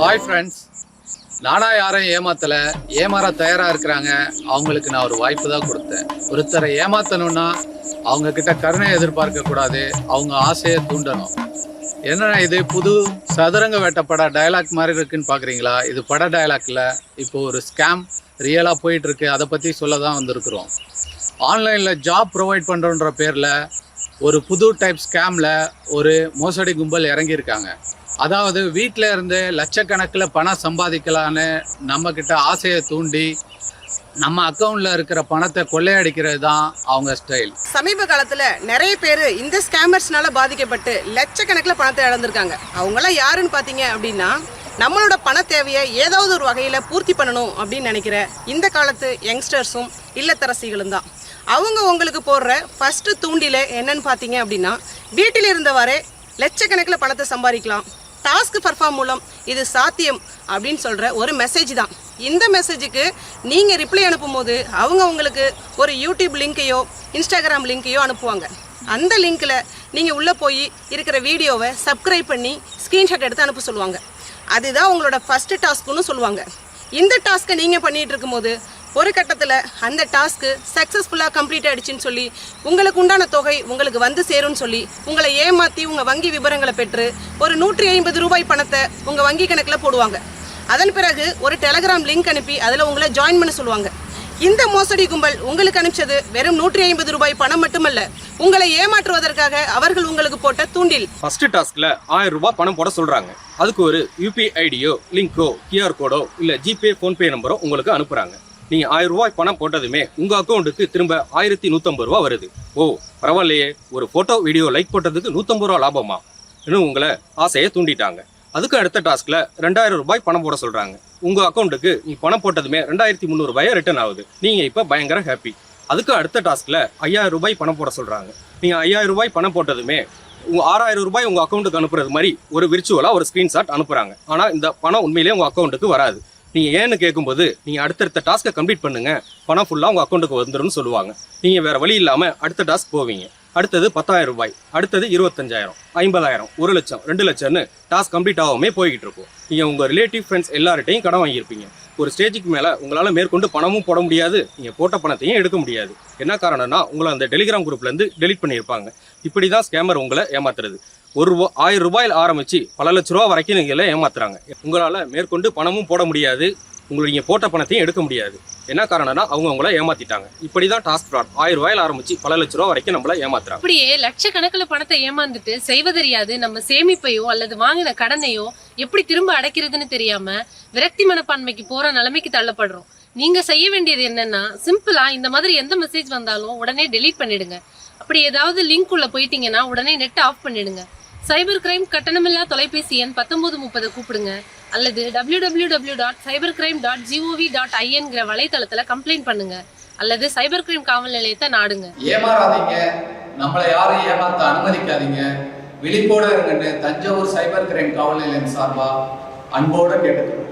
Hi friends நானா யாரையும் ஏமாத்தல. ஏமாற தயாரா இருக்கிறாங்க. அவங்களுக்கு நான் ஒரு வாய்ப்பு தான் கொடுத்தேன். ஒருத்தரை ஏமாத்தணும்னா அவங்க கிட்ட கருணை எதிர்பார்க்க கூடாது. அவங்க ஆசையை தூண்டணும். என்ன இது? புது சதுரங்க வேட்ட பட டயலாக் மாதிரி இருக்குன்னு பாக்குறீங்களா? இது பட டயலாக்ல இப்போ ஒரு ஸ்கேம் ரியலா போயிட்டு இருக்கு. அதை பத்தி சொல்ல தான் வந்திருக்கிறோம் ஆன்லைனில் ஜாப் ப்ரொவைட் பண்ணுறோன்ற பேரில் ஒரு புது டைப் ஸ்கேமில் ஒரு மோசடி கும்பல் இறங்கியிருக்காங்க. அதாவது வீட்டில் இருந்து லட்சக்கணக்கில் பணம் சம்பாதிக்கலான்னு நம்மக்கிட்ட ஆசையை தூண்டி நம்ம அக்கௌண்ட்ல இருக்கிற பணத்தை கொள்ளையடிக்கிறது தான் அவங்க ஸ்டைல் சமீப காலத்துல நிறைய பேர் இந்த ஸ்கேமர்ஸ்னால பாதிக்கப்பட்டு லட்சக்கணக்கில் பணத்தை இழந்திருக்காங்க. அவங்களாம் யாருன்னு பார்த்தீங்க அப்படின்னா நம்மளோட பண தேவையை ஏதாவது ஒரு வகையில் பூர்த்தி பண்ணணும் அப்படின்னு நினைக்கிற இந்த காலத்து யங்ஸ்டர்ஸும் இல்லத்தரசிகளும் தான். அவங்க உங்களுக்கு போடுற ஃபஸ்ட்டு தூண்டில என்னன்னு பார்த்தீங்க அப்படின்னா வீட்டில் இருந்தவாறே லட்சக்கணக்கில் பணத்தை சம்பாதிக்கலாம். டாஸ்க் பர்ஃபார்ம் மூலம் இது சாத்தியம் அப்படின்னு சொல்கிற ஒரு மெசேஜ் தான். இந்த மெசேஜுக்கு நீங்கள் ரிப்ளை அனுப்பும்போது அவங்க உங்களுக்கு ஒரு யூடியூப் லிங்க்கையோ இன்ஸ்டாகிராம் லிங்க்கையோ அனுப்புவாங்க. அந்த லிங்க்கில் நீங்கள் உள்ளே போய் இருக்கிற வீடியோவை சப்ஸ்கிரைப் பண்ணி ஸ்க்ரீன்ஷாட் எடுத்து அனுப்ப சொல்லுவாங்க. அதுதான் உங்களோட ஃபஸ்ட்டு டாஸ்க்குன்னு சொல்லுவாங்க. இந்த டாஸ்க்கை நீங்கள் பண்ணிகிட்டு இருக்கும்போது ஒரு கட்டத்தில் அந்த டாஸ்க்கு சக்ஸஸ்ஃபுல்லாக கம்ப்ளீட் ஆகிடுச்சின்னு சொல்லி உங்களுக்கு உண்டான தொகை உங்களுக்கு வந்து சேரும்னு சொல்லி உங்களை ஏமாற்றி உங்கள் வங்கி விவரங்களை பெற்று ஒரு நூற்றி ஐம்பது ரூபாய் பணத்தை உங்கள் வங்கி கணக்கில் போடுவாங்க. அதன் பிறகு ஒரு டெலகிராம் லிங்க் அனுப்பி அதில் உங்களை ஜாயின் பண்ண சொல்லுவாங்க. இந்த மோசடி கும்பல் உங்களுக்கு அனுப்பிச்சது வெறும் நூற்றி ஐம்பது ரூபாய் பணம் மட்டுமல்ல உங்களை ஏமாற்றுவதற்காக அவர்கள் உங்களுக்கு போட்ட தூண்டில். ஃபர்ஸ்ட் டாஸ்க்ல ஆயிரம் ரூபாய் பணம் போட சொல்றாங்க. அதுக்கு ஒரு யூபிஐ ஐடியோ லிங்கோ கியூஆர் கோடோ இல்ல ஜிபே போன்பே நம்பரோ உங்களுக்கு அனுப்புறாங்க. நீங்கள் ஆயிரம் ரூபாய் பணம் போட்டதுமே உங்க அக்கௌண்ட்டுக்கு திரும்ப ஆயிரத்தி நூத்தம்பது ரூபா வருது. ஓ பரவாயில்லையே. ஒரு போட்டோ வீடியோ லைக் போட்டதுக்கு நூத்தம்பது ரூபா லாபமா? இன்னும் உங்களை ஆசையை தூண்டிட்டாங்க. அதுக்கு அடுத்த டாஸ்க்ல ரெண்டாயிரம் ரூபாய் பணம் போட சொல்றாங்க. உங்க அக்கௌண்ட்டுக்கு நீ பணம் போட்டதுமே ரெண்டாயிரத்தி முந்நூறு ரூபாய் ரிட்டர்ன் ஆகுது. நீங்க இப்ப பயங்கர ஹாப்பி அதுக்கு அடுத்த டாஸ்க்ல ஐயாயிரம் ரூபாய் பணம் போட சொல்றாங்க. நீங்க ஐயாயிரம் ரூபாய் பணம் போட்டதுமே உங்க ஆறாயிரம் ரூபாய் உங்க அக்கௌண்ட்டுக்கு அனுப்புறது மாதிரி ஒரு விர்ச்சுவலா ஒரு ஸ்கிரீன்ஷாட் அனுப்புறாங்க. ஆனா இந்த பணம் உண்மையிலேயே உங்க அக்கௌண்ட்டுக்கு வராது. நீங்கள் ஏன்னு கேட்கும்போது நீங்கள் அடுத்தடுத்த டாஸ்க்கை கம்ப்ளீட் பண்ணுங்க. பணம் ஃபுல்லாக உங்கள் அக்கௌண்ட்டுக்கு வந்துடும் சொல்லுவாங்க. நீங்கள் வேறு வழி இல்லாமல் அடுத்த டாஸ்க் போவீங்க. அடுத்தது பத்தாயிரம் ரூபாய் அடுத்தது இருபத்தஞ்சாயிரம் ஐம்பதாயிரம் ஒரு லட்சம் ரெண்டு லட்சம்னு டாஸ்க் கம்ப்ளீட் ஆகாமே போய்கிட்டு இருக்கும். நீங்கள் உங்கள் ரிலேட்டிவ் ஃப்ரெண்ட்ஸ் எல்லார்ட்டையும் கடன் வாங்கியிருப்பீங்க. ஒரு ஸ்டேஜுக்கு மேலே உங்களால் மேற்கொண்டு பணமும் போட முடியாது. நீங்கள் போட்ட பணத்தையும் எடுக்க முடியாது. என்ன காரணம்னா உங்களை அந்த டெலிகிராம் குரூப்லேருந்து டெலிட் பண்ணியிருப்பாங்க. இப்படிதான் ஸ்கேமர் உங்களை ஏமாத்துறது. ஒரு ரூபா ஆயிரம் ரூபாயில் ஆரம்பித்து பல லட்ச ரூபா வரைக்கும் நீங்கள் எல்லாம் ஏமாத்துறாங்க. உங்களால் மேற்கொண்டு பணமும் போட முடியாது. உங்களுக்கு நீங்க போட்ட பணத்தையும் எடுக்க முடியாது. என்ன காரணம்னா அவங்க உங்களை ஏமாத்திட்டாங்க. இப்படிதான் டாஸ்க் ஃப்ராட் ஆயிரம் ரூபாயில் ஆரம்பிச்சு பல லட்ச ரூபா வரைக்கும் நம்மள ஏமாத்துறாங்க. அப்படியே லட்சக்கணக்கில் பணத்தை ஏமாந்துட்டு செய்வதறியாது நம்ம சேமிப்பையோ அல்லது வாங்கின கடனையோ எப்படி திரும்ப அடைக்கிறதுன்னு தெரியாம விரக்தி மனப்பான்மைக்கு போற நிலைமைக்கு தள்ளப்படுறோம். நீங்க செய்ய வேண்டியது என்னன்னா சிம்பிளா இந்த மாதிரி எந்த மெசேஜ் வந்தாலும் உடனே டெலீட் பண்ணிடுங்க. அப்படி ஏதாவது லிங்க் உள்ள போயிட்டீங்கன்னா உடனே நெட் ஆஃப் பண்ணிடுங்க. சைபர் கிரைம் கட்டணமில்லா தொலைபேசி எண் பத்தொன்பது முப்பது கூப்பிடுங்க. அல்லது W W W dot cyber crime dot gov dot ஐஎன்கிற வலைத்தளத்தில் கம்ப்ளைண்ட் பண்ணுங்க. அல்லது சைபர் கிரைம் காவல் நிலையத்தை நாடுங்க. ஏமாறாதீங்க. நம்மளை யாரும் ஏமாத்த அனுமதிக்காதீங்க. விழிப்போட இருங்கன்னு தஞ்சாவூர் சைபர் கிரைம் காவல் நிலையம் சார்பாக அன்போடு கேட்டுக்கிறோம்.